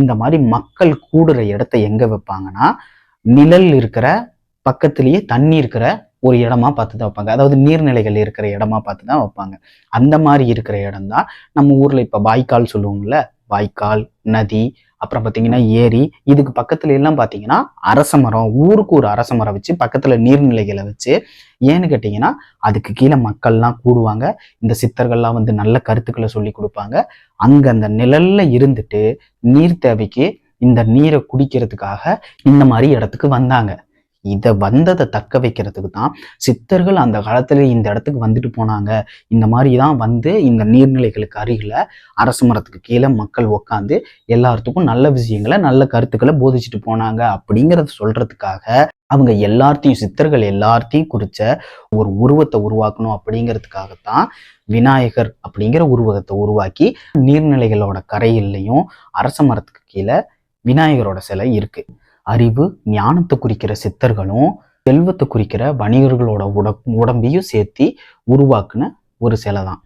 இந்த மாதிரி மக்கள் கூடுற இடத்த எங்க வைப்பாங்கன்னா நிழல் இருக்கிற பக்கத்திலேயே தண்ணி இருக்கிற ஒரு இடமா பார்த்து தான் வைப்பாங்க. அதாவது நீர்நிலைகள் இருக்கிற இடமா பார்த்து தான் வைப்பாங்க. அந்த மாதிரி இருக்கிற இடம் தான் நம்ம ஊர்ல இப்ப வாய்க்கால் சொல்லுவோம்ல. வாய்க்கால் நதி அப்புறம் பார்த்தீங்கன்னா ஏரி இதுக்கு பக்கத்துல எல்லாம் பார்த்தீங்கன்னா அரச மரம் ஊருக்கு ஒரு அரச மரம் வச்சு பக்கத்துல நீர்நிலைகளை வச்சு ஏன்னு கேட்டிங்கன்னா அதுக்கு கீழே மக்கள்லாம் கூடுவாங்க. இந்த சித்தர்கள்லாம் வந்து நல்ல கருத்துக்களை சொல்லி கொடுப்பாங்க. அங்க அந்த நிழல்ல இருந்துட்டு நீர் தேவைக்கு இந்த நீரை குடிக்கிறதுக்காக இந்த மாதிரி இடத்துக்கு வந்தாங்க. இதை வந்ததை தக்க வைக்கிறதுக்கு தான் சித்தர்கள் அந்த காலத்துல இந்த இடத்துக்கு வந்துட்டு போனாங்க. இந்த மாதிரி தான் வந்து இந்த நீர்நிலைகளுக்கு அருகில் அரச மரத்துக்கு கீழே மக்கள் உட்காந்து எல்லாத்துக்கும் நல்ல விஷயங்களை நல்ல கருத்துக்களை போதிச்சுட்டு போனாங்க அப்படிங்கிறத சொல்றதுக்காக அவங்க எல்லார்த்தையும் சித்தர்கள் எல்லார்த்தையும் குறித்த ஒரு உருவத்தை உருவாக்கணும் அப்படிங்கிறதுக்காகத்தான் விநாயகர் அப்படிங்கிற உருவகத்தை உருவாக்கி நீர்நிலைகளோட கரையிலையும் அரச மரத்துக்கு கீழே விநாயகரோட சிலை இருக்குது அறிவு ஞானத்தை குறிக்கிற சித்தர்களும் செல்வத்தை குறிக்கிற வணிகர்களோட உட உடம்பையும் சேர்த்து உருவாக்குன ஒரு சிலை தான்